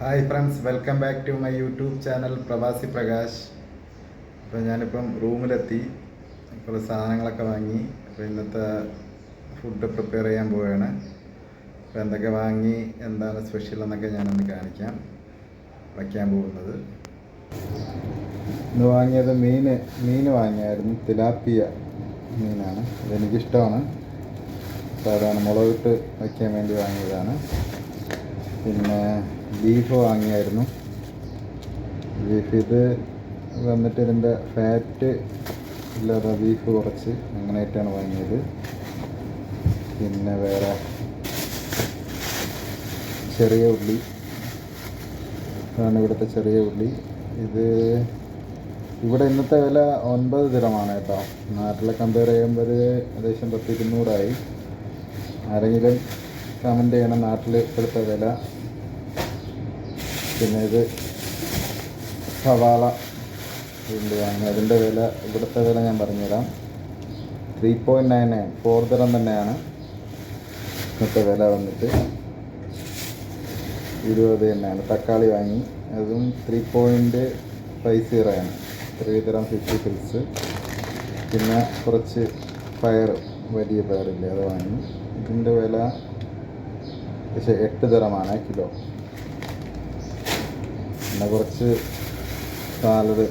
Hi friends welcome back to my YouTube channel Pravasi Prakash അപ്പോൾ ഞാനിപ്പം റൂമിലെത്തി ഇപ്പോൾ സാധനങ്ങളൊക്കെ വാങ്ങി. അപ്പോൾ ഇന്നത്തെ ഫുഡ് പ്രിപ്പയർ ചെയ്യാൻ പോവുകയാണ് അപ്പോൾ എന്തൊക്കെ വാങ്ങി എന്താണ് സ്പെഷ്യൽ എന്നൊക്കെ ഞാനൊന്ന് കാണിക്കാം. വയ്ക്കാൻ പോകുന്നത്. ഇന്ന് വാങ്ങിയത് മീൻ മീൻ വാങ്ങിയായിരുന്നു. തിലാപ്പിയ മീനാണ്. ഇതെനിക്കിഷ്ടമാണ് അതാണ് മുളകിട്ട് വയ്ക്കാൻ വേണ്ടി വാങ്ങിയതാണ്. പിന്നെ ബീഫ് വാങ്ങിയായിരുന്നു. ബീഫ് ഇത് വന്നിട്ട് ഇതിന്റെ ഫാറ്റ് ഇല്ലാതെ ബീഫ് കുറച്ച് അങ്ങനെയായിട്ടാണ് വാങ്ങിയത്. പിന്നെ വേറെ ചെറിയ ഉള്ളി. ഇതാണ് ഇവിടുത്തെ ചെറിയ ഉള്ളി. ഇത് ഇവിടെ ഇന്നത്തെ വില ഒൻപത് ദിനമാണ് കേട്ടോ. നാട്ടിലെ കമ്പയർ ചെയ്യുമ്പോൾ ഏകദേശം പത്ത് ഇരുന്നൂറായി ആരെങ്കിലും കമന്റ് ചെയ്യണം നാട്ടിൽ ഇപ്പോഴത്തെ വില. പിന്നെ ഇത് സവാള ഉണ്ട്. അതിന്റെ വില ഇവിടുത്തെ വില ഞാൻ പറഞ്ഞുതരാം. Three point nine nine four തരം തന്നെയാണ് ഇന്നത്തെ വില വന്നിട്ട്. ഇരുപത് തന്നെയാണ്. തക്കാളി വാങ്ങി. അതും ത്രീ പോയിന്റ് ഫൈവ് സീറോ ആണ് ത്രീ തരം ഫിഫ്റ്റി ഫിൽസ് പിന്നെ കുറച്ച് പയർ വലിയ പയറില്ലേ അത് വാങ്ങി. ഇതിന്റെ വില പക്ഷേ എട്ട് തരമാണ് കിലോ. പിന്നെ കുറച്ച് സാലഡ്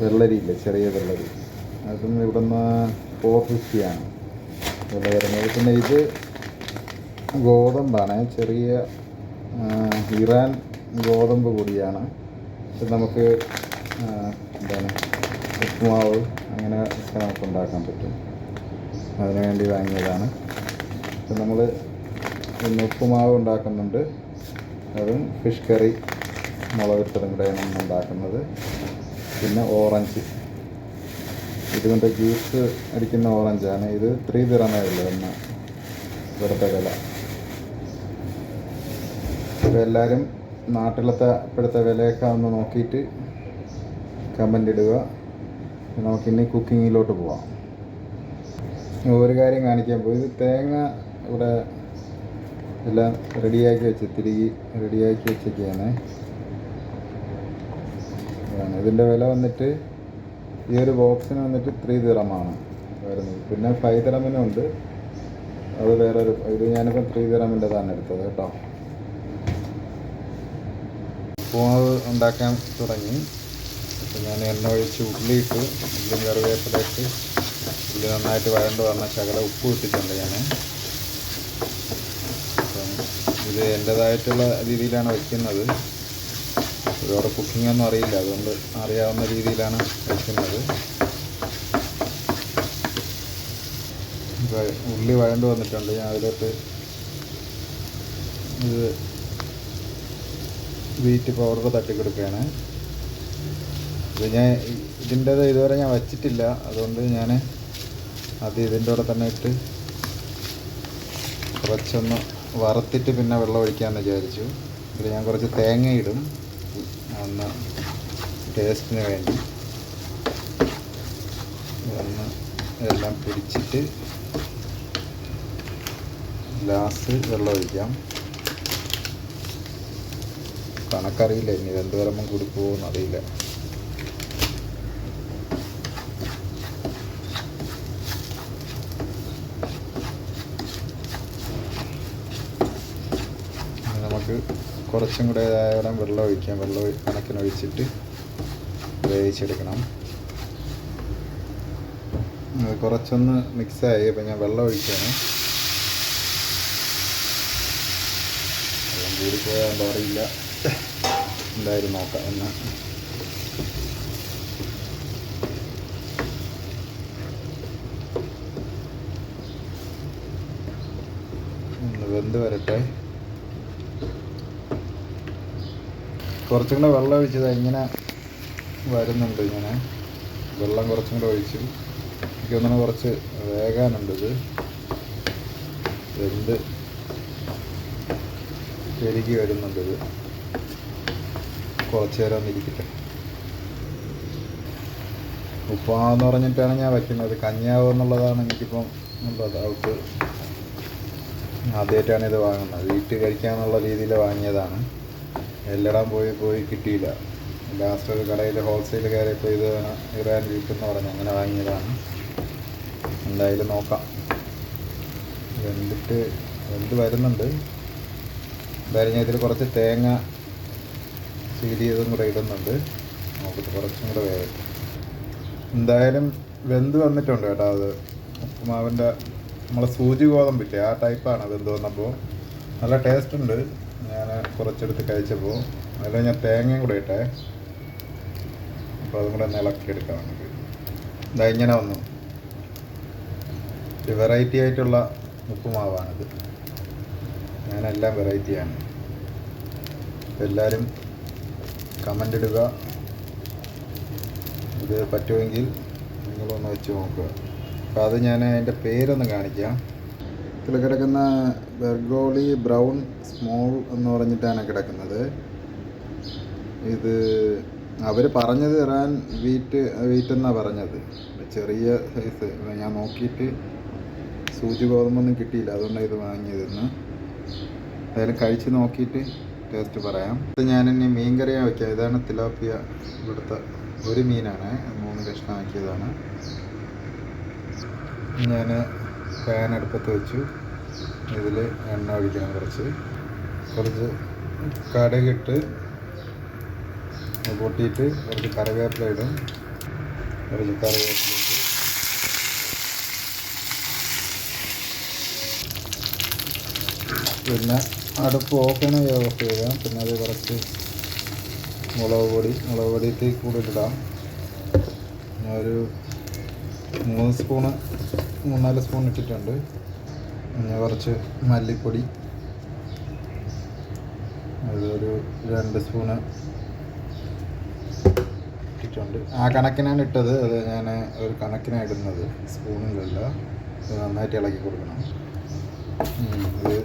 വെള്ളരിയില്ലേ ചെറിയ വെള്ളരി. അതും ഇവിടുന്ന് ഫോർ ഫിഫ്റ്റിയാണ് വില വരുന്നത്. പിന്നെ ഇത് ഗോതമ്പാണ്. ചെറിയ ഇറാൻ ഗോതമ്പ് കൂടിയാണ്. പക്ഷെ നമുക്ക് എന്താണ് ഉപ്പുമാവ് അങ്ങനെ നമുക്ക് ഉണ്ടാക്കാൻ പറ്റും. അതിനു വേണ്ടി വാങ്ങിയതാണ് അപ്പം നമ്മൾ ഉപ്പുമാവ് ഉണ്ടാക്കുന്നുണ്ട്. അതും ഫിഷ് കറി മുളകിട്ടതും കൂടെയാണ് നമ്മൾ ഉണ്ടാക്കുന്നത്. പിന്നെ ഓറഞ്ച്. ഇതുകൊണ്ട് ജ്യൂസ് അടിക്കുന്ന ഓറഞ്ചാണ് ഇത് ത്രീ ദിറമേ എന്ന ഇവിടുത്തെ വില. അപ്പോൾ എല്ലാവരും നാട്ടിലത്തെ ഇപ്പോഴത്തെ വിലയൊക്കെ ഒന്ന് നോക്കിയിട്ട് കമന്റ് ഇടുക. നമുക്കിനി കുക്കിങ്ങിലോട്ട് പോവാം. ഒരു കാര്യം കാണിക്കാൻ പോയി ഇത് തേങ്ങ ഇവിടെ എല്ലാം റെഡിയാക്കി വെച്ച് തിരികെ റെഡിയാക്കി വെച്ചൊക്കെയാണ്. അതാണ് ഇതിന്റെ വില വന്നിട്ട് ഈ ഒരു ബോക്സിന് വന്നിട്ട് ത്രീ ദിറമാണ് വരുന്നത്. പിന്നെ ഫൈവ് ദിറമിനും ഉണ്ട്. അത് വേറൊരു ഇത് ഞാനിപ്പോൾ ത്രീ ദിറമിന്റെതാണ് എടുത്തത് കേട്ടോ. പോണത് ഉണ്ടാക്കാൻ തുടങ്ങി. അപ്പോൾ ഞാൻ എണ്ണ ഒഴിച്ച് ഉള്ളിയിട്ട് ഉള്ളിയും കറിവേപ്പിലയിട്ട് ഉള്ളി നന്നായിട്ട് വഴണ്ട് വന്ന ശകല ഉപ്പ് ഇട്ടിട്ടുണ്ട് ഞാൻ ഇത് എന്റേതായിട്ടുള്ള രീതിയിലാണ് വയ്ക്കുന്നത് ഒരുപാട് കുക്കിംഗ് ഒന്നും അറിയില്ല. അതുകൊണ്ട് അറിയാവുന്ന രീതിയിലാണ് വയ്ക്കുന്നത് ഉള്ളി വഴണ്ട് വന്നിട്ടുണ്ട്. ഞാൻ അതിലോട്ട് ഇത് വീറ്റ് പൗഡർ തട്ടിക്കൊടുക്കുകയാണ്. ഇത് ഞാൻ ഇതിന്റേത് ഇതുവരെ ഞാൻ വച്ചിട്ടില്ല. അതുകൊണ്ട് ഞാൻ അത് ഇതിന്റെ കൂടെ തന്നെ ഇട്ട് കുറച്ചൊന്ന് വറുത്തിട്ട് പിന്നെ വെള്ളം ഒഴിക്കാമെന്ന് വിചാരിച്ചു. ഇതിൽ ഞാൻ കുറച്ച് തേങ്ങ ഇടും. ഒന്ന് ടേസ്റ്റിന് വേണ്ടി. ഒന്ന് എല്ലാം പിടിച്ചിട്ട് ഗ്ലാസ് വെള്ളം ഒഴിക്കാം. കണക്കറിയില്ല ഇനി എന്ത് വരമ്പം കൂടി പോകുമെന്ന് അറിയില്ല ഇനി നമുക്ക് കുറച്ചും കൂടെ ഏതായാലും വെള്ളം ഒഴിക്കാം. വെള്ളം കണക്കിന് ഒഴിച്ചിട്ട് വേവിച്ചെടുക്കണം. കുറച്ചൊന്ന് മിക്സായി. അപ്പം ഞാൻ വെള്ളം ഒഴിക്കുകയാണ് വെള്ളം കൂടിപ്പോയാൽ എന്താ അറിയില്ല. എന്തായാലും നോക്കാം എന്നാൽ വെന്ത് വരട്ടെ. കുറച്ചും കൂടെ വെള്ളം ഒഴിച്ചത് ഇങ്ങനെ വരുന്നുണ്ട് ഇങ്ങനെ. വെള്ളം കുറച്ചും കൂടെ ഒഴിച്ചു. എനിക്ക് തോന്നുന്നു കുറച്ച് വേഗാനുണ്ട് ഇത്. വെന്ത് പെരുകി ഇത്. കുറച്ച് നേരം ഒന്നിരിക്കട്ടെ ഉപ്പാന്ന് പറഞ്ഞിട്ടാണ് ഞാൻ വയ്ക്കുന്നത്. കഞ്ഞാവ് എന്നുള്ളതാണ് എനിക്കിപ്പം ഉള്ളത്. അവൾക്ക് ആദ്യമായിട്ടാണ് ഇത് വാങ്ങുന്നത്. വീട്ടിൽ കഴിക്കാമെന്നുള്ള രീതിയിൽ വാങ്ങിയതാണ്. എല്ലടാൻ പോയി പോയി കിട്ടിയില്ല. ലാസ്റ്റ് ഒരു കടയിൽ ഹോൾസെയിൽ കയറിയപ്പോൾ ഇത് ഇറാൻ എന്ന് പറഞ്ഞ്. അങ്ങനെ വാങ്ങിയതാണ്. എന്തായാലും നോക്കാം. വെന്തിട്ട് വെന്ത് വരുന്നുണ്ട്. എന്തായാലും ഞാൻ ഇതിൽ കുറച്ച് തേങ്ങ ചീരിയതും കൂടെ ഇടുന്നുണ്ട്. നോക്കിയിട്ട് കുറച്ചും കൂടെ വേഗം. എന്തായാലും വെന്ത് വന്നിട്ടുണ്ട് കേട്ടോ അത്. ഉപ്പുമാവിന്റെ നമ്മളെ സൂചി ഗോതമ്പില്ലേ ആ ടൈപ്പാണ് വെന്ത് വന്നപ്പോൾ നല്ല ടേസ്റ്റ് ഉണ്ട്. ഞാൻ കുറച്ചെടുത്ത് കഴിച്ചപ്പോൾ അതിൽ ഞാൻ തേങ്ങയും കൂടെ ഇട്ടേ. അപ്പോൾ അതും കൂടെ ഇളക്കിയെടുക്കാം നമുക്ക്. ഇതാ ഇങ്ങനെ വന്നു. ഒരു വെറൈറ്റി ആയിട്ടുള്ള ഉപ്പുമാവാണിത്. ഞാനെല്ലാം വെറൈറ്റിയാണ്. എല്ലാവരും കമന്റ് ഇടുക. ഇത് പറ്റുമെങ്കിൽ നിങ്ങളൊന്ന് വെച്ച് നോക്കുക. അപ്പോൾ അത് ഞാൻ അതിന്റെ പേരൊന്ന് കാണിക്കാം. ഇതിൽ കിടക്കുന്ന ബെർഗോളി ബ്രൗൺ സ്മോൾ എന്ന് പറഞ്ഞിട്ടാണ് കിടക്കുന്നത്. ഇത് അവർ പറഞ്ഞത് ഇറാൻ വീറ്റ് വീറ്റ് എന്നാണ് പറഞ്ഞത്. ചെറിയ സൈസ് ഞാൻ നോക്കിയിട്ട് സൂചി ഗോതമ്പൊന്നും കിട്ടിയില്ല. അതുകൊണ്ടാണ് ഇത് വാങ്ങിയതെന്ന്. എന്തായാലും കഴിച്ച് നോക്കിയിട്ട് ടേസ്റ്റ് പറയാം. ഇത് ഞാൻ ഇനി മീൻ കറിയാണ് വെച്ചത് ഇതാണ് തിലാപ്പിയ. ഇവിടുത്തെ ഒരു മീനാണ്. മൂന്ന് കഷ്ണമാക്കിയതാണ്. ഞാൻ പാൻ അടുപ്പത്ത് വെച്ചു. ഇതിൽ എണ്ണ ഒഴിക്കണം കുറച്ച്. കുറച്ച് കടകിട്ട് പൊട്ടിയിട്ട് കുറച്ച് കറിവേപ്പില ഇടും. കുറച്ച് കറിവേപ്പില പിന്നെ അടുപ്പ് ഓഫ് ചെയ്യണമെങ്കിൽ ഓഫ് ചെയ്യാം പിന്നെ അത് കുറച്ച് മുളക് പൊടി മുളക് പൊടി തീ കൂടുതലിടാം. ഒരു മൂന്ന് സ്പൂണ് മൂന്നാൽ സ്പൂൺ ഇട്ടിട്ടുണ്ട്. പിന്നെ കുറച്ച് മല്ലിപ്പൊടി. അതൊരു രണ്ട് സ്പൂണ് ഇട്ടിട്ടുണ്ട്. ആ കണക്കിനാണ് ഇട്ടത്. അത് ഞാൻ ഒരു കണക്കിനാണ് ഇടുന്നത് സ്പൂണിലല്ല നന്നായിട്ട് ഇളക്കി കൊടുക്കണം. ഇത്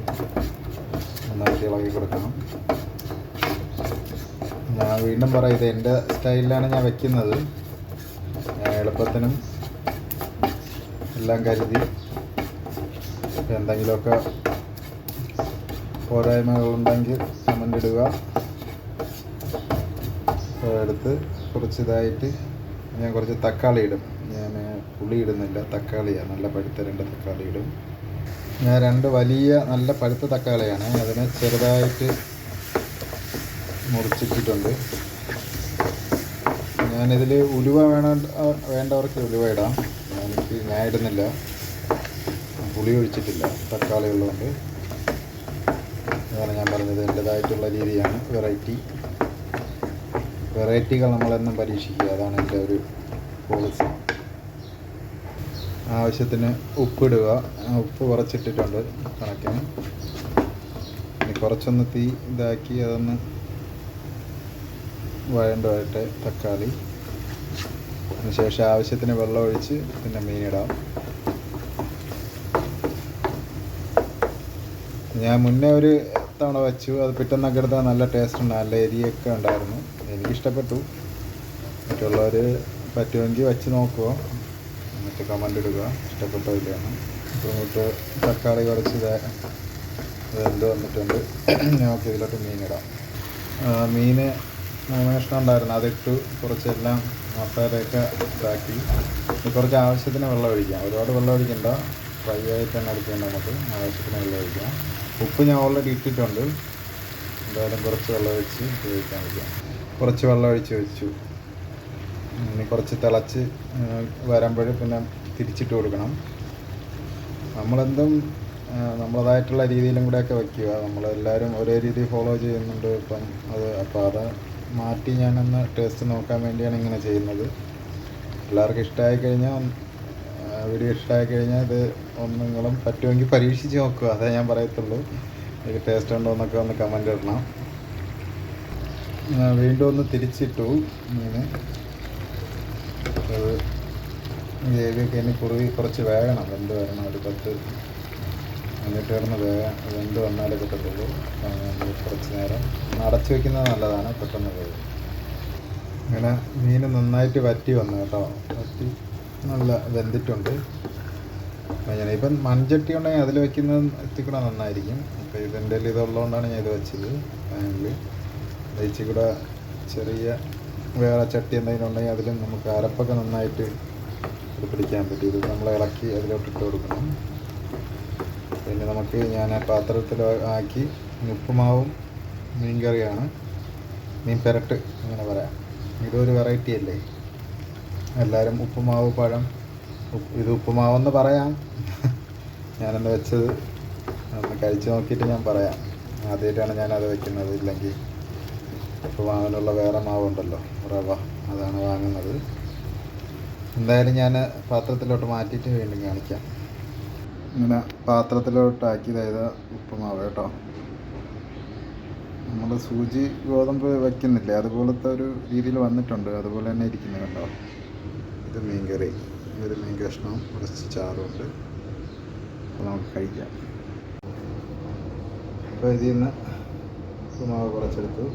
നന്നായിട്ട് ഇളക്കി കൊടുക്കണം. ഞാൻ വീണ്ടും പറയാം ഇത് എന്റെ സ്റ്റൈലിലാണ് ഞാൻ വെക്കുന്നത്. എളുപ്പത്തിനും എല്ലാം കരുതി. എന്തെങ്കിലുമൊക്കെ പോരായ്മകളുണ്ടെങ്കിൽ കമന്റ് ഇടുക. എടുത്ത് കുറച്ച് ഇതായിട്ട് ഞാൻ കുറച്ച് തക്കാളി ഇടും. ഞാൻ പുളി ഇടുന്നില്ല. തക്കാളിയാണ് നല്ല പഴുത്ത രണ്ട് തക്കാളി ഇടും. ഞാൻ രണ്ട് വലിയ നല്ല പഴുത്ത തക്കാളിയാണ്. അതിനെ ചെറുതായിട്ട് മുറിച്ചിട്ടിട്ടുണ്ട്. ഞാനിതിൽ ഉലുവ വേണ വേണ്ടവർക്ക് ഉലുവ ഇടാം. ഞാൻ ഇടുന്നില്ല. പുളി ഒഴിച്ചിട്ടില്ല. തക്കാളി ഉള്ളതുകൊണ്ട് അതാണ് ഞാൻ പറഞ്ഞത്. എന്റെതായിട്ടുള്ള രീതിയാണ് വെറൈറ്റി. വെറൈറ്റികൾ നമ്മളെന്നും പരീക്ഷിക്കുക. അതാണ് എന്റെ ഒരു പോളിസി. ആവശ്യത്തിന് ഉപ്പിടുക. ഉപ്പ് കുറച്ചിട്ടിട്ടുണ്ട്. കണക്കിന്. ഇനി കുറച്ചൊന്ന് തീ ഇതാക്കി അതൊന്ന് വഴണ്ടതായിട്ട് തക്കാളി. അതിനുശേഷം ആവശ്യത്തിന് വെള്ളം ഒഴിച്ച് പിന്നെ മീനിടാം ഞാൻ മുന്നേ ഒരു തവണ വെച്ചു. അത് പിറ്റന്നൊക്കെ എടുത്താൽ നല്ല ടേസ്റ്റ് ഉണ്ട്. നല്ല എരിയൊക്കെ ഉണ്ടായിരുന്നു. എനിക്കിഷ്ടപ്പെട്ടു. മറ്റുള്ളവർ പറ്റുമെങ്കിൽ വെച്ച് നോക്കുക. എന്നിട്ട് കമന്റ് ഇടുക. ഇഷ്ടപ്പെട്ടോ ഇല്ലയാണ് ഇങ്ങോട്ട് തക്കാളി കുറച്ച് വെന്ത് വന്നിട്ടുണ്ട്. നമുക്ക് ഇതിലോട്ട് മീനിടാം മീന് മൂന്ന് കഷ്ണം ഉണ്ടായിരുന്നു. അതിട്ട്. കുറച്ചെല്ലാം മസാലയൊക്കെ ഇതാക്കി. കുറച്ച് ആവശ്യത്തിന് വെള്ളം ഒഴിക്കാം. ഒരുപാട് വെള്ളം ഒഴിക്കണ്ട. ഫ്രൈ ആയിട്ട് തന്നെ എടുക്കേണ്ട നമുക്ക്. ആവശ്യത്തിന് വെള്ളം ഒഴിക്കാം. ഉപ്പ് ഞാൻ ഓൾറെഡി ഇട്ടിട്ടുണ്ട്. എന്തായാലും കുറച്ച് വെള്ളം ഒഴിച്ച് ഉപയോഗിക്കാൻ വയ്ക്കാം കുറച്ച് വെള്ളം ഒഴിച്ച് വെച്ചു ഇനി കുറച്ച് തിളച്ച് വരുമ്പോൾ പിന്നെ തിരിച്ചിട്ട് കൊടുക്കണം. നമ്മളെന്തും നമ്മളതായിട്ടുള്ള രീതിയിലും കൂടെയൊക്കെ വയ്ക്കുക നമ്മളെല്ലാവരും ഒരേ രീതി ഫോളോ ചെയ്യുന്നുണ്ട്. ഇപ്പം അത് അപ്പോൾ അത് മാറ്റി ഞാനൊന്ന് ടേസ്റ്റ് നോക്കാൻ വേണ്ടിയാണ് ഇങ്ങനെ ചെയ്യുന്നത്. എല്ലാവർക്കും ഇഷ്ടമായി കഴിഞ്ഞാൽ വീഡിയോ ഇഷ്ടമായി കഴിഞ്ഞാൽ ഇത് ഒന്ന് നിങ്ങളും പറ്റുമെങ്കിൽ പരീക്ഷിച്ച് നോക്കുക. അതേ ഞാൻ പറയത്തുള്ളൂ. എനിക്ക് ടേസ്റ്റ് ഉണ്ടോ എന്നൊക്കെ ഒന്ന് കമന്റ് ഇടണം. വീണ്ടും ഒന്ന് തിരിച്ചിട്ടു. മീന് ഗ്രേവിയൊക്കെ ഇനി കുറുകി കുറച്ച് വേകണം. എന്ത് വരണം. ഒരു പത്ത് എന്നിട്ട് കിടന്ന് വെന്ത് വന്നാലേ കിട്ടത്തുള്ളൂ. കുറച്ച് നേരം അടച്ചു വയ്ക്കുന്നത് നല്ലതാണ് പെട്ടെന്ന് പോയി ഇങ്ങനെ മീൻ നന്നായിട്ട് വറ്റി വന്നു കേട്ടോ. വറ്റി നല്ല വെന്തിട്ടുണ്ട്. അങ്ങനെ ഇപ്പം മൺചട്ടി ഉണ്ടെങ്കിൽ അതിൽ വയ്ക്കുന്നത് ഇത്തിരി കൂടെ നന്നായിരിക്കും. അപ്പോൾ ഇതിന്റെ ഇതുള്ളതുകൊണ്ടാണ് ഞാൻ ഇത് വെച്ചത്. അതിൽ കൂടെ ചെറിയ വേറെ ചട്ടി എന്തെങ്കിലും ഉണ്ടെങ്കിൽ അതിലും നമുക്ക് അരപ്പൊക്കെ നന്നായിട്ട് പിടിക്കാൻ പറ്റും. ഇത് നമ്മൾ ഇളക്കി അതിലോട്ട് ഇട്ട് കൊടുക്കണം. പിന്നെ നമുക്ക് ഞാൻ പാത്രത്തിൽ ആക്കി ഉപ്പുമാവും മീൻ കറിയാണ് മീൻ പെരട്ട് അങ്ങനെ പറയാം. ഇതൊരു വെറൈറ്റി അല്ലേ? എല്ലാവരും ഉപ്പുമാവ് പഴം ഇത് ഉപ്പുമാവെന്ന് പറയാം. ഞാനെന്ന് വെച്ചത് ഒന്ന് കഴിച്ച് നോക്കിയിട്ട് ഞാൻ പറയാം. ആദ്യമായിട്ടാണ് ഞാനത് വെക്കുന്നത്. ഇല്ലെങ്കിൽ ഉപ്പുമാവിനുള്ള വേറെ മാവുണ്ടല്ലോ റവ. അതാണ് വാങ്ങുന്നത്. എന്തായാലും ഞാൻ പാത്രത്തിലോട്ട് മാറ്റിയിട്ട് വീണ്ടും കാണിക്കാം. ഇങ്ങനെ പാത്രത്തിലോട്ടാക്കി അതായത് ഉപ്പുമാവ് കേട്ടോ. നമ്മൾ സൂചി ഗോതമ്പ് വയ്ക്കുന്നില്ലേ അതുപോലത്തെ ഒരു രീതിയിൽ വന്നിട്ടുണ്ട്. അതുപോലെ തന്നെ ഇരിക്കുന്നത് കേട്ടോ ഇത് മീൻ കറി. ഒരു മീൻ കഷ്ണവും കുറച്ച് ചാറുമുണ്ട് അപ്പോൾ നമുക്ക് കഴിക്കാം. അപ്പോൾ ഇതിൽ നിന്ന് ഉപ്പുമാവ് കുറച്ചെടുത്തു.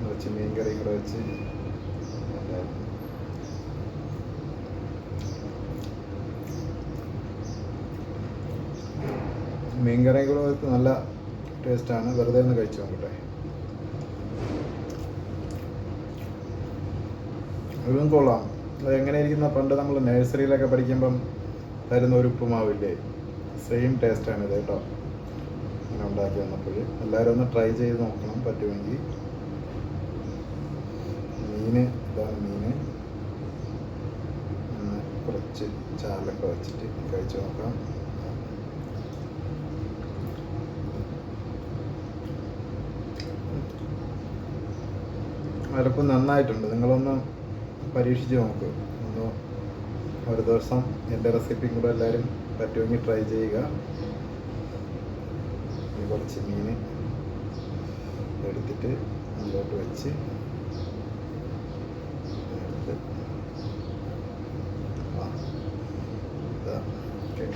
കുറച്ച് മീൻ കൂടെ വെച്ച് മീൻ കറിയും കൂടെ നല്ല ടേസ്റ്റാണ്. വെറുതെ ഒന്ന് കഴിച്ചു നോക്കട്ടെ. ഇതും കൊള്ളാം. അത് എങ്ങനെ ഇരിക്കുന്ന പണ്ട് നമ്മൾ നഴ്സറിയിലൊക്കെ പഠിക്കുമ്പം തരുന്ന ഒരു ഉപ്പുമാവില്ലേ? സെയിം ടേസ്റ്റാണ് ഇത് കേട്ടോ. അങ്ങനെ ഉണ്ടാക്കി വന്നപ്പോൾ. എല്ലാവരും ഒന്ന് ട്രൈ ചെയ്ത് നോക്കണം പറ്റുമെങ്കിൽ. മീന് ഇതാണ് മീന്. കുറച്ച് ചാലൊക്കെ വെച്ചിട്ട് കഴിച്ചു നോക്കാം. അരപ്പ് നന്നായിട്ടുണ്ട്. നിങ്ങളൊന്ന് പരീക്ഷിച്ച് നോക്ക്. ഒന്ന് ഒരു ദിവസം എന്റെ റെസിപ്പിയും കൂടെ എല്ലാവരും പറ്റുമെങ്കിൽ ട്രൈ ചെയ്യുക. കുറച്ച് മീൻ എടുത്തിട്ട് അതിലോട്ട് വെച്ച് എടുത്ത് ആ ഇതാ ഓക്കെ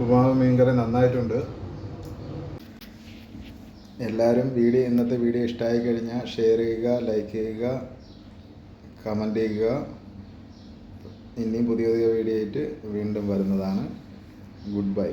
ഉപ്പുമാവ് മീൻകറി നന്നായിട്ടുണ്ട്. എല്ലാവരും വീഡിയോ ഇന്നത്തെ വീഡിയോ ഇഷ്ടമായി കഴിഞ്ഞാൽ ഷെയർ ചെയ്യുക ലൈക്ക് ചെയ്യുക കമന്റ് ചെയ്യുക. ഇനിയും പുതിയ പുതിയ വീഡിയോ ആയിട്ട് വീണ്ടും വരുന്നതാണ്. Good bye